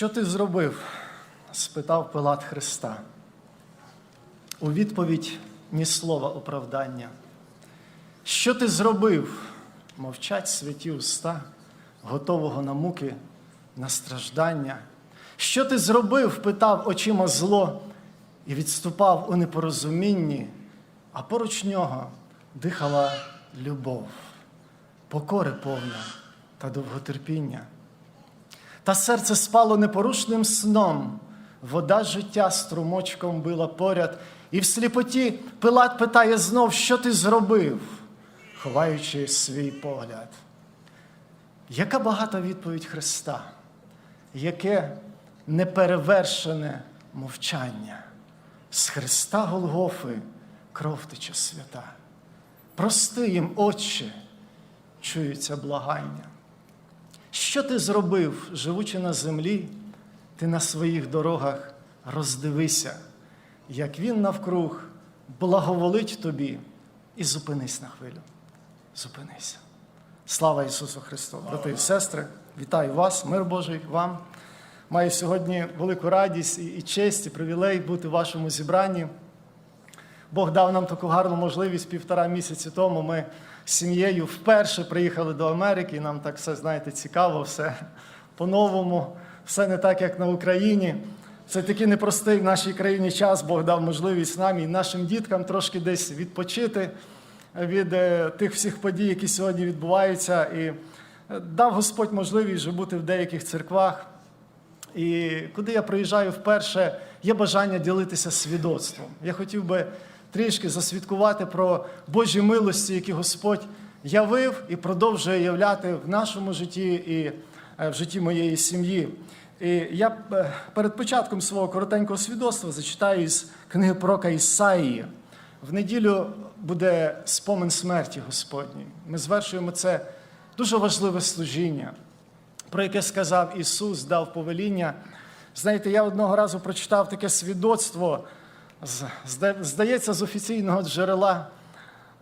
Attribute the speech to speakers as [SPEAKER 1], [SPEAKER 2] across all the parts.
[SPEAKER 1] Що ти зробив? спитав Пилат Христа. У відповідь ні слова оправдання. Що ти зробив? Мовчать святі уста, готового на муки, на страждання. Що ти зробив? питав очима зло і відступав у непорозумінні, а поруч нього дихала любов, покори повна та довготерпіння. Та серце спало непорушним сном, вода життя струмочком била поряд, і в сліпоті Пилат питає знов, що ти зробив, ховаючи свій погляд. Яка багата відповідь Христа, яке неперевершене мовчання. З Христа Голгофи кров тече свята. Прости їм, Отче, чуються благання. Що ти зробив, живучи на землі, ти на своїх дорогах роздивися, як він навкруг благоволить тобі і зупинись на хвилю. Зупинися. Слава Ісусу Христу! Брати і сестри, вітаю вас, мир Божий вам. Маю сьогодні велику радість і честь, і привілей бути в вашому зібранні. Бог дав нам таку гарну можливість півтора місяці тому. Ми з сім'єю вперше приїхали до Америки, і нам так все, знаєте, цікаво, все по-новому, все не так, як на Україні. Це такий непростий в нашій країні час. Бог дав можливість нам і нашим діткам трошки десь відпочити від е, тих всіх подій, які сьогодні відбуваються. І е, дав Господь можливість вже бути в деяких церквах. І куди я приїжджаю вперше, є бажання ділитися свідоцтвом. Я хотів би трішки засвідкувати про Божі милості, які Господь явив і продовжує являти в нашому житті і е, в житті моєї сім'ї. І я е, перед початком свого коротенького свідоцтва зачитаю із книги пророка Ісаїї. В неділю буде спомин смерті Господній. Ми звершуємо це дуже важливе служіння про яке сказав Ісус, дав повеління. Знаєте, я одного разу прочитав таке свідоцтво, здається, з офіційного джерела.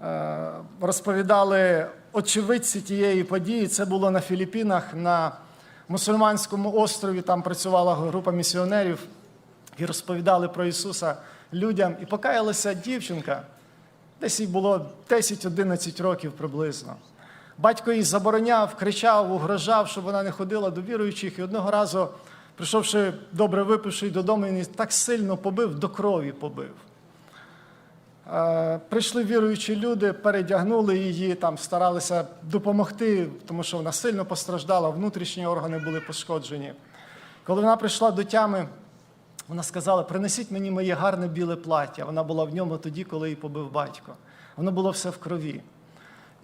[SPEAKER 1] Е, Розповідали очевидці тієї події. Це було на Філіппінах, на мусульманському острові. Там працювала група місіонерів і розповідали про Ісуса людям. І покаялася дівчинка, десь їй було 10-11 років приблизно. Батько їй забороняв, кричав, угрожав, щоб вона не ходила до віруючих. І одного разу, прийшовши добре випивши додому, він так сильно побив, до крові побив. Е, Прийшли віруючі люди, передягнули її, там старалися допомогти, тому що вона сильно постраждала, внутрішні органи були пошкоджені. Коли вона прийшла до тями, вона сказала: принесіть мені моє гарне біле плаття. Вона була в ньому тоді, коли її побив батько. Воно було все в крові.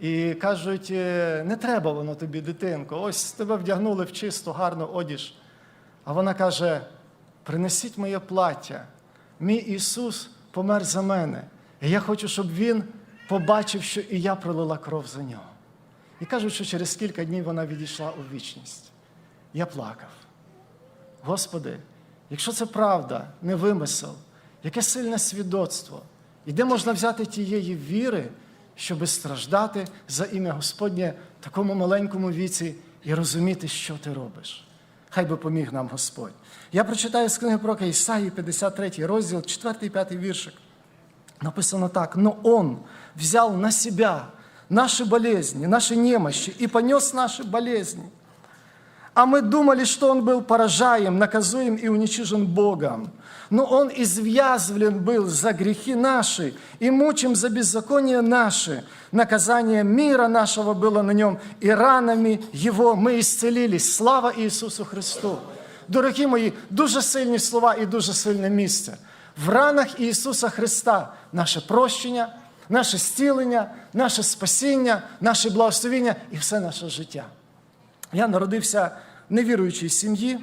[SPEAKER 1] І кажуть, «Е, не треба воно тобі, дитинко, ось тебе вдягнули в чисту, гарну одіж. А вона каже: принесіть моє плаття. Мій Ісус помер за мене. І я хочу, щоб Він побачив, що і я пролила кров за нього. І кажуть, що через кілька днів вона відійшла у вічність. Я плакав. Господи, якщо це правда, не вимисел, яке сильне свідоцтво, і де можна взяти тієї віри, щоби страждати за ім'я Господнє в такому маленькому віці і розуміти, що ти робиш. Хай би поміг нам Господь. Я прочитаю з книги пророка Ісаї, 53 розділ, 4 5 віршик. Написано так, но Он взял на себя наши болезни, наши немощи и понес наши болезни. А мы думали, что Он был поражаем, наказуем и уничижен Богом. Но Он извязвлен был за грехи наши и мучим за беззаконие наши. Наказание мира нашего было на Нем, и ранами Его мы исцелились. Слава Ісусу Христу! Дорогі мої, дуже сильні слова і дуже сильне місце. В ранах Ісуса Христа наше прощення, наше зцілення, наше спасіння, наше благословіння і все наше життя. Я народився в невіруючій сім'ї,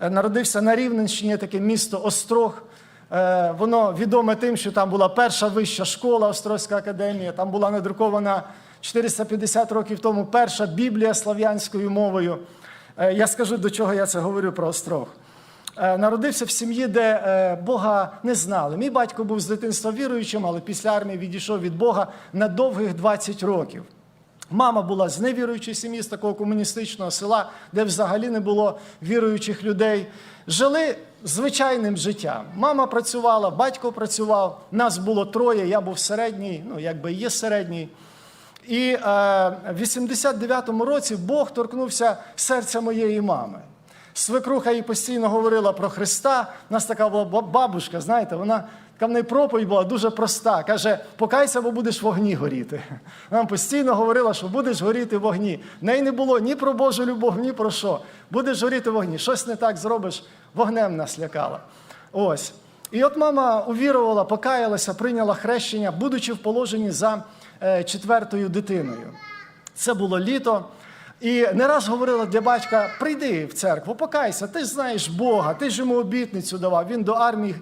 [SPEAKER 1] е, народився на Рівненщині, таке місто Острог. Е, Воно відоме тим, що там була перша вища школа, Острозька академія, там була надрукована 450 років тому перша Біблія слав'янською мовою. Е, Я скажу, до чого я це говорю про Острог. Народився в сім'ї, де Бога не знали. Мій батько був з дитинства віруючим, але після армії відійшов від Бога на довгих 20 років. Мама була з невіруючої сім'ї, з такого комуністичного села, де взагалі не було віруючих людей. Жили звичайним життям. Мама працювала, батько працював. Нас було троє, я був середній, ну якби є середній. І е, в 89-му році Бог торкнувся серця моєї мами. Свекруха їй постійно говорила про Христа. У нас така була бабушка, знаєте, вона в неї проповідь була дуже проста. Каже, покайся, бо будеш в вогні горіти. Нам постійно говорила, що будеш горіти в вогні. В неї не було ні про Божу любов, ні про що. Будеш горіти в вогні. Щось не так зробиш, вогнем нас лякала. Ось. І от мама увірувала, покаялася, прийняла хрещення, будучи в положенні за е, четвертою дитиною. Це було літо. І не раз говорила для батька: прийди в церкву, покайся, ти ж знаєш Бога, ти ж йому обітницю давав. Він до армії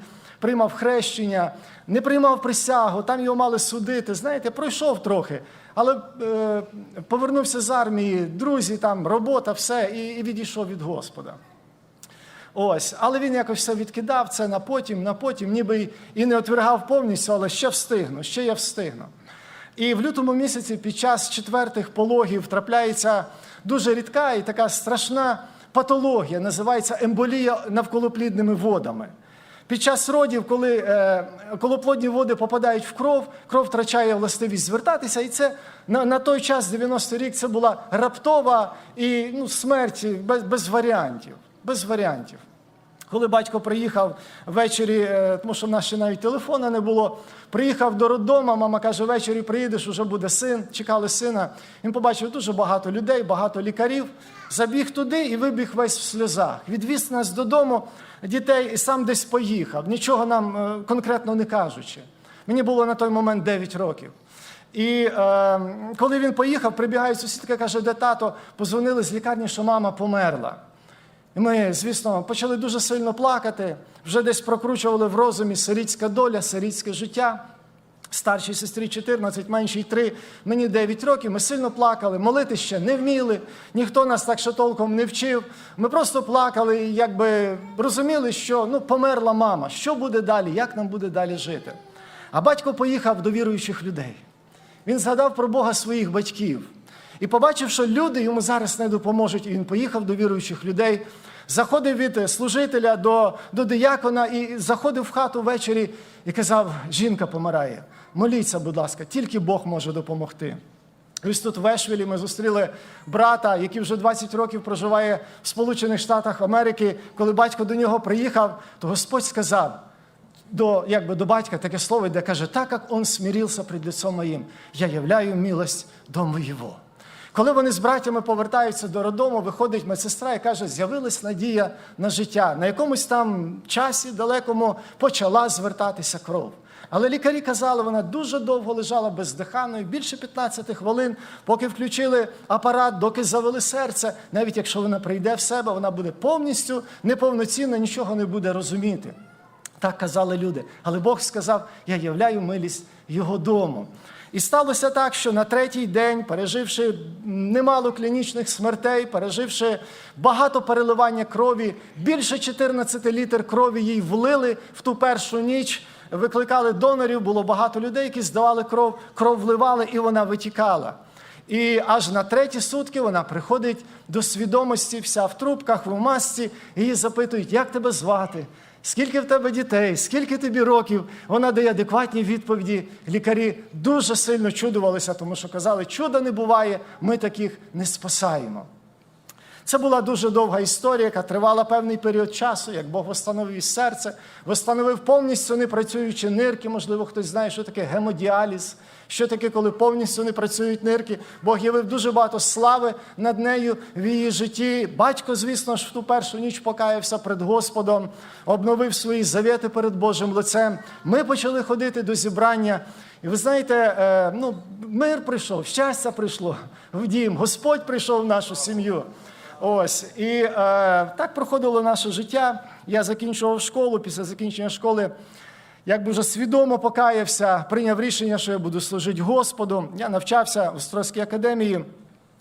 [SPEAKER 1] приймав хрещення, не приймав присягу, там його мали судити. Знаєте, пройшов трохи, але е, повернувся з армії, друзі, там робота, все, і, і відійшов від Господа. Ось, але він якось все відкидав це на потім, на потім, ніби і не отвергав повністю, але ще встигну, ще я встигну. І в лютому місяці під час четвертих пологів трапляється дуже рідка і така страшна патологія, називається емболія навколоплідними водами. Під час родів, коли е, колоплодні води попадають в кров, кров втрачає властивість звертатися, і це на, на той час, 90 рік, це була раптова і ну, смерть без, без варіантів. Без варіантів. Коли батько приїхав ввечері, е, тому що в нас ще навіть телефона не було, приїхав до роддома, мама каже, ввечері приїдеш, уже буде син, чекали сина. Він побачив дуже багато людей, багато лікарів, забіг туди і вибіг весь в сльозах. Відвіз нас додому, дітей і сам десь поїхав, нічого нам е, конкретно не кажучи. Мені було на той момент 9 років. І е, коли він поїхав, прибігає сусідка, каже, де тато, позвонили з лікарні, що мама померла. І ми, звісно, почали дуже сильно плакати, вже десь прокручували в розумі сирітська доля, сирітське життя. Старшій сестрі 14, меншій 3, мені 9 років. Ми сильно плакали, молити ще не вміли, ніхто нас так ще толком не вчив. Ми просто плакали і якби розуміли, що ну, померла мама, що буде далі, як нам буде далі жити. А батько поїхав до віруючих людей. Він згадав про Бога своїх батьків. І побачив, що люди йому зараз не допоможуть, і він поїхав до віруючих людей, заходив від служителя до, до диякона і заходив в хату ввечері і казав: жінка помирає, моліться, будь ласка, тільки Бог може допомогти. Ось тут в Ешвілі ми зустріли брата, який вже 20 років проживає в Сполучених Штатах Америки. Коли батько до нього приїхав, то Господь сказав до, якби, до батька таке слово, де каже, так як он смирился пред лицом моїм, я являю милость дому його. Коли вони з братями повертаються до роддому, виходить медсестра і каже, з'явилась надія на життя. На якомусь там часі далекому почала звертатися кров. Але лікарі казали, вона дуже довго лежала бездиханною, більше 15 хвилин, поки включили апарат, доки завели серце. Навіть якщо вона прийде в себе, вона буде повністю неповноцінна, нічого не буде розуміти. Так казали люди. Але Бог сказав: Я являю милість його дому. І сталося так, що на третій день, переживши немало клінічних смертей, переживши багато переливання крові, більше 14 літр крові їй влили в ту першу ніч, викликали донорів, було багато людей, які здавали кров, кров вливали, і вона витікала. І аж на треті сутки вона приходить до свідомості, вся в трубках, в масці, її запитують, як тебе звати, скільки в тебе дітей, скільки тобі років. Вона дає адекватні відповіді. Лікарі дуже сильно чудувалися, тому що казали, чуда не буває, ми таких не спасаємо. Це була дуже довга історія, яка тривала певний період часу, як Бог встановив серце, встановив повністю непрацюючі нирки. Можливо, хтось знає, що таке гемодіаліз, що таке, коли повністю не працюють нирки. Бог явив дуже багато слави над нею в її житті. Батько, звісно ж, в ту першу ніч покаявся перед Господом, обновив свої завіти перед Божим лицем. Ми почали ходити до зібрання. І ви знаєте, е, ну, мир прийшов, щастя прийшло в дім, Господь прийшов в нашу сім'ю. Ось і е, так проходило наше життя. Я закінчував школу. Після закінчення школи якби вже свідомо покаявся, прийняв рішення, що я буду служити Господу. Я навчався в Острозькій академії.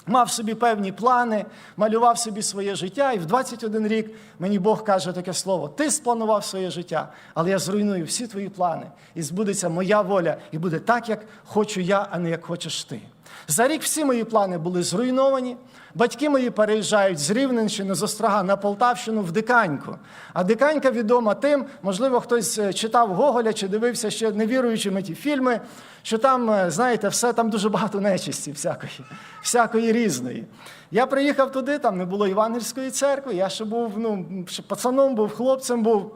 [SPEAKER 1] Мав собі певні плани, малював собі своє життя, і в 21 рік мені Бог каже таке слово: ти спланував своє життя, але я зруйную всі твої плани, і збудеться моя воля, і буде так, як хочу я, а не як хочеш ти. За рік всі мої плани були зруйновані. Батьки мої переїжджають з Рівненщини, з Острога на Полтавщину в Диканьку. А Диканька відома тим, можливо, хтось е, читав Гоголя чи дивився ще невіруючими ті фільми, що там, е, знаєте, все там дуже багато нечисті, всякої, всякої різної. Я приїхав туди, там не було Євангельської церкви, я ще був ну, ще пацаном, був хлопцем був.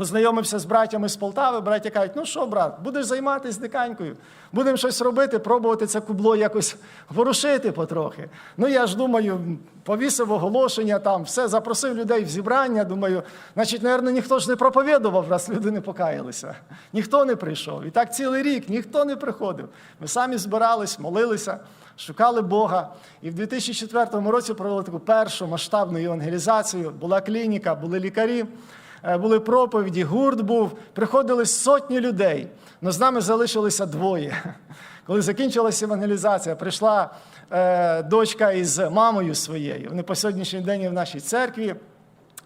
[SPEAKER 1] Познайомився з братями з Полтави, браття кажуть, ну що, брат, будеш займатися диканькою, будемо щось робити, пробувати це кубло якось ворушити потрохи. Ну я ж думаю, повісив оголошення там, все, запросив людей в зібрання. Думаю, значить, мабуть, ніхто ж не проповідував, раз люди не покаялися. Ніхто не прийшов. І так цілий рік ніхто не приходив. Ми самі збирались, молилися, шукали Бога. І в 2004 році провели таку першу масштабну евангелізацію. Була клініка, були лікарі. Е, були проповіді, гурт був, приходили сотні людей, але з нами залишилося двоє. Коли закінчилася евангелізація, прийшла е, дочка із мамою своєю. Вони по сьогоднішній день в нашій церкві.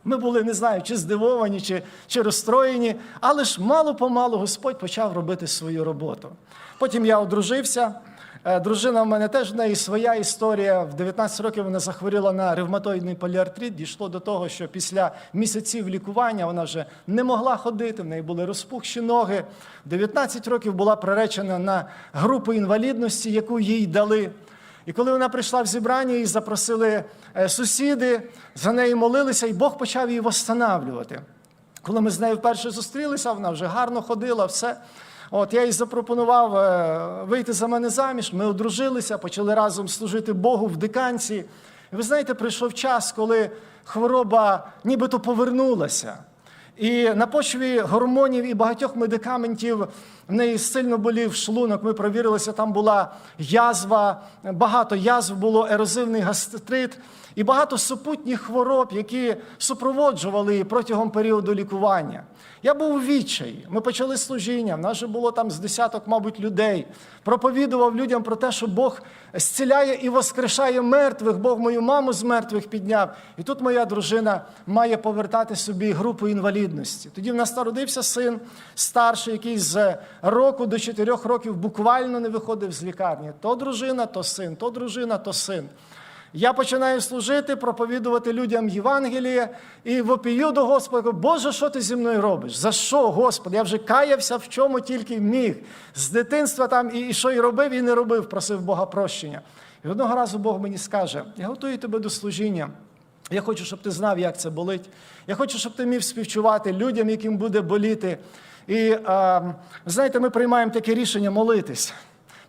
[SPEAKER 1] Ми були, не знаю, чи здивовані, чи, чи розстроєні, але ж мало-помалу Господь почав робити свою роботу. Потім я одружився. Е, Дружина в мене теж в неї своя історія. В 19 років вона захворіла на ревматоїдний поліартрит. Дійшло до того, що після місяців лікування вона вже не могла ходити, в неї були розпухші ноги. 19 років була приречена на групу інвалідності, яку їй дали. І коли вона прийшла в зібрання, її запросили е, сусіди, за нею молилися, і Бог почав її восстанавлювати. Коли ми з нею вперше зустрілися, вона вже гарно ходила, все. От я їй запропонував е, вийти за мене заміж. Ми одружилися, почали разом служити Богу в диканці. І ви знаєте, прийшов час, коли хвороба нібито повернулася. І на почві гормонів і багатьох медикаментів в неї сильно болів шлунок. Ми провірилися, там була язва, багато язв було, ерозивний гастрит і багато супутніх хвороб, які супроводжували протягом періоду лікування. Я був у відчаї. Ми почали служіння. В нас же було там з десяток, мабуть, людей. Проповідував людям про те, що Бог зціляє і воскрешає мертвих. Бог мою маму з мертвих підняв. І тут моя дружина має повертати собі групу інвалідності. Тоді в нас народився син старший, який з року до чотирьох років буквально не виходив з лікарні. То дружина, то син, то дружина, то син. Я починаю служити, проповідувати людям Євангеліє і вопію до Господа, Боже, що ти зі мною робиш? За що, Господи? Я вже каявся в чому тільки міг. З дитинства там і, і що і робив, і не робив, просив Бога прощення. І одного разу Бог мені скаже: я готую тебе до служіння. Я хочу, щоб ти знав, як це болить. Я хочу, щоб ти міг співчувати людям, яким буде боліти. І а, знаєте, ми приймаємо таке рішення молитись.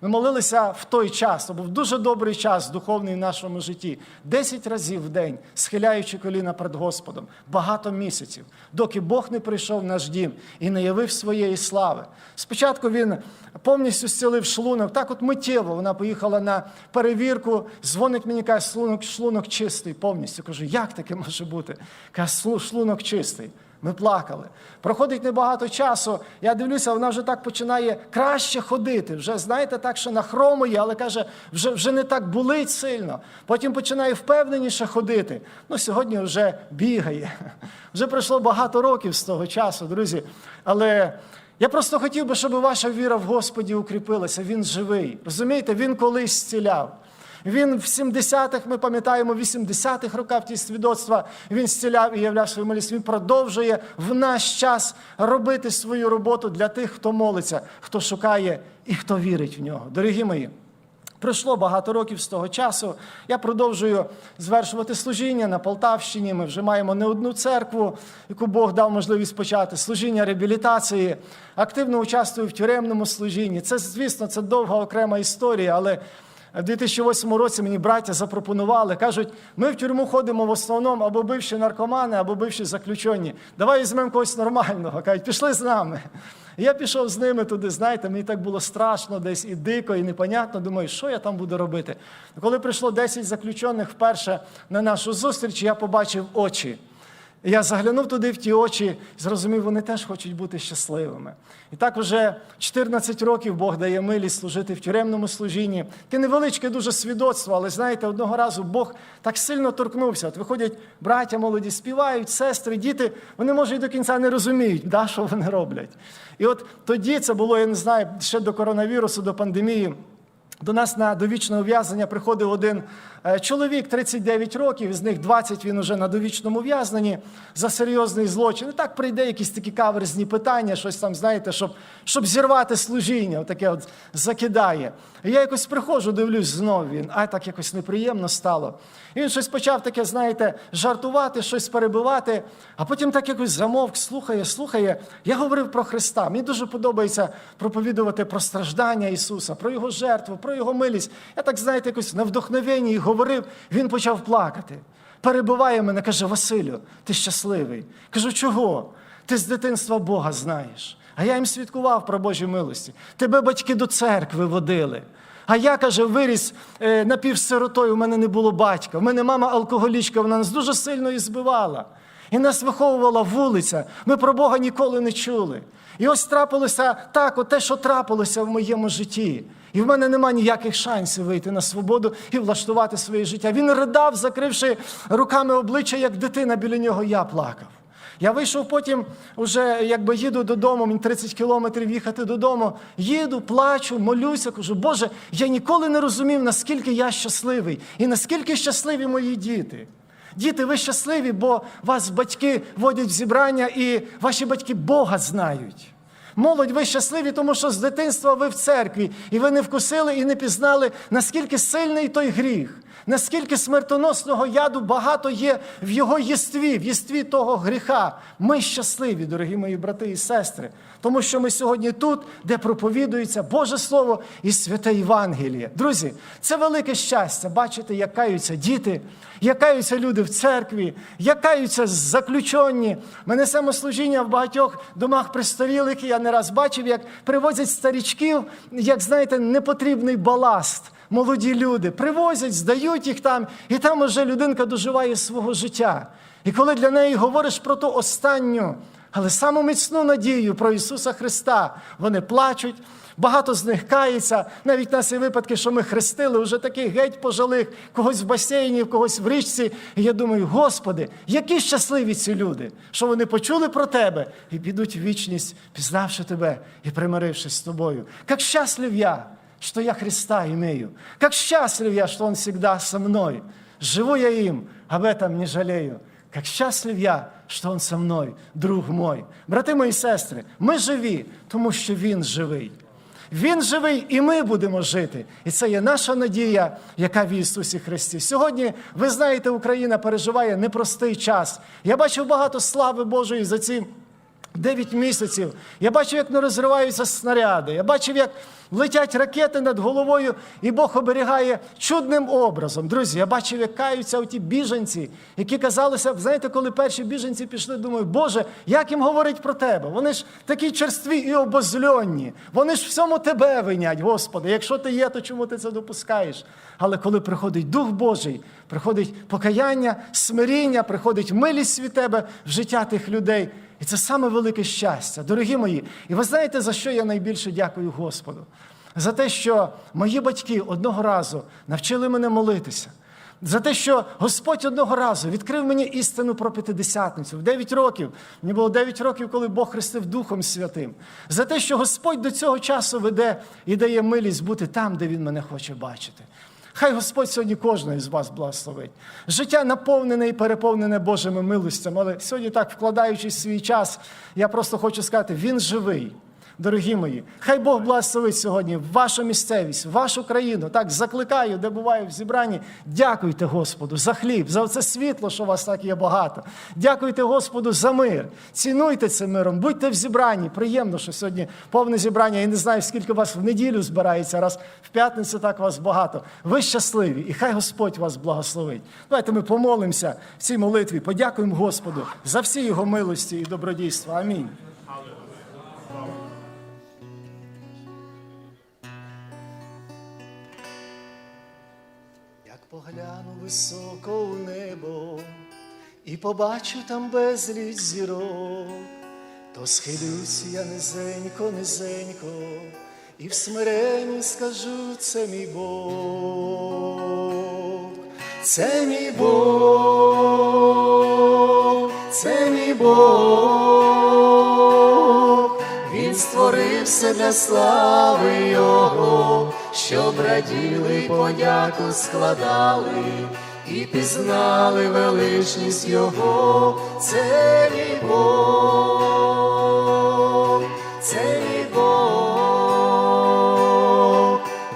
[SPEAKER 1] Ми молилися в той час, то був дуже добрий час духовний в нашому житті. Десять разів в день, схиляючи коліна перед Господом, багато місяців, доки Бог не прийшов в наш дім і не явив своєї слави. Спочатку він повністю зцілив шлунок. Так, от миттєво вона поїхала на перевірку, дзвонить мені, каже, шлунок, шлунок чистий повністю. Кажу, як таке може бути? Каже, шлунок чистий. Ми плакали. Проходить небагато часу. Я дивлюся, вона вже так починає краще ходити. Вже, знаєте, так, що нахромує, але каже, вже вже не так болить сильно. Потім починає впевненіше ходити. Ну, сьогодні вже бігає. Вже пройшло багато років з того часу, друзі. Але я просто хотів би, щоб ваша віра в Господі укріпилася. Він живий. Розумієте, він колись зціляв. Він в 70-х, ми пам'ятаємо, в 80-х роках ті свідоцтва він зціляв і являв свою молитву. Він продовжує в наш час робити свою роботу для тих, хто молиться, хто шукає і хто вірить в нього. Дорогі мої. Пройшло багато років з того часу. Я продовжую звершувати служіння на Полтавщині. Ми вже маємо не одну церкву, яку Бог дав можливість почати. Служіння реабілітації, активно участвую в тюремному служінні. Це, звісно, це довга окрема історія, але в 2008 році мені браття запропонували, кажуть, ми в тюрму ходимо в основному або бивші наркомани, або бивші заключені. Давай візьмемо когось нормального. Кажуть, пішли з нами. І я пішов з ними туди, знаєте, мені так було страшно десь і дико, і непонятно. Думаю, що я там буду робити. Коли прийшло 10 заключених вперше на нашу зустріч, я побачив очі. Я заглянув туди в ті очі і зрозумів, вони теж хочуть бути щасливими. І так вже 14 років Бог дає милість служити в тюремному служінні. Те невеличке дуже свідоцтво, але знаєте, одного разу Бог так сильно торкнувся. От виходять браття молоді, співають, сестри, діти, вони, може, і до кінця не розуміють, да, що вони роблять. І от тоді це було, я не знаю, ще до коронавірусу, до пандемії. До нас на довічне ув'язнення приходив один е, чоловік, 39 років, з них 20 він уже на довічному ув'язненні за серйозний злочин. І так прийде якісь такі каверзні питання, щось там, знаєте, щоб, щоб зірвати служіння, отаке от закидає. І я якось приходжу, дивлюсь, знов він, а так якось неприємно стало. І він щось почав таке, знаєте, жартувати, щось перебивати, а потім так якось замовк, слухає, слухає. Я говорив про Христа. Мені дуже подобається проповідувати про страждання Ісуса, про Його жертву, про Його милість. Я так, знаєте, якось на вдохновенні говорив, він почав плакати. Перебиває мене, каже: Василю, ти щасливий. Кажу, чого? Ти з дитинства Бога знаєш. А я їм свідкував про Божі милості. Тебе батьки до церкви водили. А я, каже, виріс е, напівсиротою, у мене не було батька. У мене мама алкоголічка, вона нас дуже сильно і збивала. І нас виховувала вулиця. Ми про Бога ніколи не чули. І ось трапилося так, от те, що трапилося в моєму житті. І в мене нема ніяких шансів вийти на свободу і влаштувати своє життя. Він ридав, закривши руками обличчя, як дитина біля нього я плакав. Я вийшов потім, вже якби їду додому, мені 30 кілометрів їхати додому. Їду, плачу, молюся, кажу, Боже, я ніколи не розумів, наскільки я щасливий і наскільки щасливі мої діти. Діти, ви щасливі, бо вас батьки водять в зібрання і ваші батьки Бога знають. Молодь, ви щасливі, тому що з дитинства ви в церкві, і ви не вкусили і не пізнали, наскільки сильний той гріх, наскільки смертоносного яду багато є в його єстві, в єстві того гріха. Ми щасливі, дорогі мої брати і сестри, тому що ми сьогодні тут, де проповідується Боже Слово і святе Євангеліє. Друзі, це велике щастя бачити, як каються діти, як каються люди в церкві, як каються заключені. Ми несемо служіння в багатьох домах престарілих, і я не раз бачив, як привозять старічків, як знаєте, непотрібний баласт. Молоді люди привозять, здають їх там, і там уже людинка доживає свого життя. І коли для неї говориш про ту останню, але саму міцну надію про Ісуса Христа, вони плачуть. Багато з них кається. Навіть нас є випадки, що ми хрестили вже таких геть пожилих, когось в басейні, когось в річці. І я думаю, Господи, які щасливі ці люди, що вони почули про Тебе і підуть в вічність, пізнавши Тебе і примирившись з тобою. Як щаслив я, что я Христа имею. Как счастлив я, что Он всегда со мной. Живу я им, об этом не жалею. Как счастлив я, що Он со мною, друг мой. Брати мої сестри, ми живі, тому що Він живий. Він живий, і ми будемо жити. І це є наша надія, яка в Ісусі Христі. Сьогодні, ви знаєте, Україна переживає непростий час. Я бачив багато слави Божої за ці 9 місяців. Я бачив, як не розриваються снаряди. Я бачив, як летять ракети над головою, і Бог оберігає чудним образом. Друзі, я бачив, як каються оті біженці, які казалися, знаєте, коли перші біженці пішли, думаю, Боже, як їм говорить про тебе? Вони ж такі черстві і обозльонні. Вони ж всьому тебе винять, Господи. Якщо ти є, то чому ти це допускаєш? Але коли приходить Дух Божий, приходить покаяння, смиріння, приходить милість від тебе в життя тих людей. І це саме велике щастя, дорогі мої. І ви знаєте, за що я найбільше дякую Господу? За те, що мої батьки одного разу навчили мене молитися. За те, що Господь одного разу відкрив мені істину про п'ятидесятницю в 9 років. Мені було 9 років, коли Бог хрестив Духом Святим. За те, що Господь до цього часу веде і дає милість бути там, де Він мене хоче бачити. Хай Господь сьогодні кожного з вас благословить. Життя наповнене і переповнене Божими милостями, але сьогодні, так вкладаючись в свій час, я просто хочу сказати, Він живий. Дорогі мої, хай Бог благословить сьогодні вашу місцевість, вашу країну. Так закликаю, де буваю в зібранні. Дякуйте Господу за хліб, за це світло, що у вас так є багато. Дякуйте Господу за мир. Цінуйте цим миром, будьте в зібранні. Приємно, що сьогодні повне зібрання. Я не знаю, скільки вас в неділю збирається, раз в п'ятницю так вас багато. Ви щасливі, і хай Господь вас благословить. Давайте ми помолимося в цій молитві, подякуємо Господу за всі його милості і добродійства. Амінь. Погляну високо у небо і побачу там безліч зірок, то схилюсь я низенько, низенько, і в смиренні скажу це мій Бог, це мій Бог, це мій Бог, Він створив все для слави Його,
[SPEAKER 2] щоб раділи, подяку складали і пізнали величність Його, це мій це мій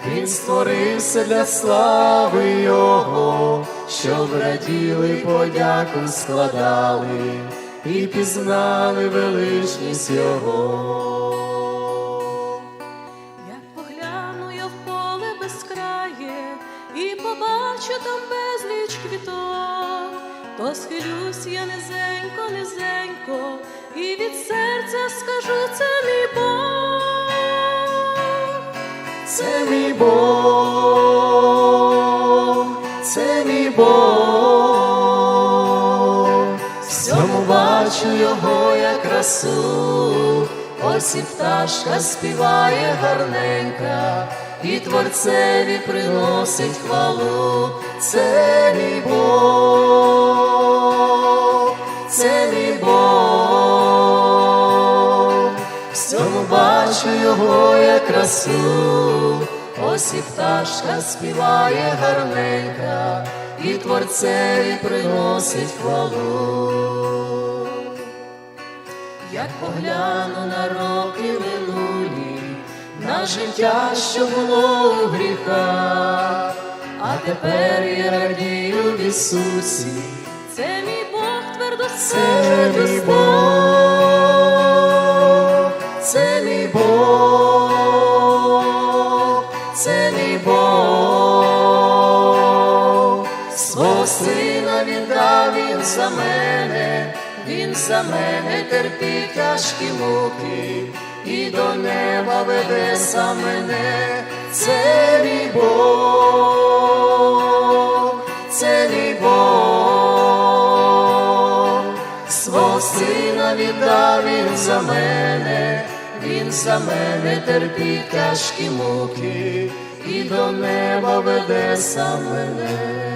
[SPEAKER 2] Він створився для слави Його, щоб раділи, подяку складали і пізнали величність Його. Ось пташка співає гарненька, і творцеві приносить хвалу, це мій Бог, це мій Бог, всьому бачу його як красу, ось і пташка співає гарненька, і творцеві приносить хвалу. Як погляну на роки минулі, на життя, що було у гріхах, а тепер я радію в Ісусі.
[SPEAKER 3] Це мій Бог твердо
[SPEAKER 2] Це мій. Бог, це мій Бог, це мій Бог, свого сина віддав він за мене, він за мене терпів тяжкі муки, і до неба веде сам мене, це мій це мій свого сина віддав він за мене, він за мене терпів тяжкі муки, і до неба веде сам мене.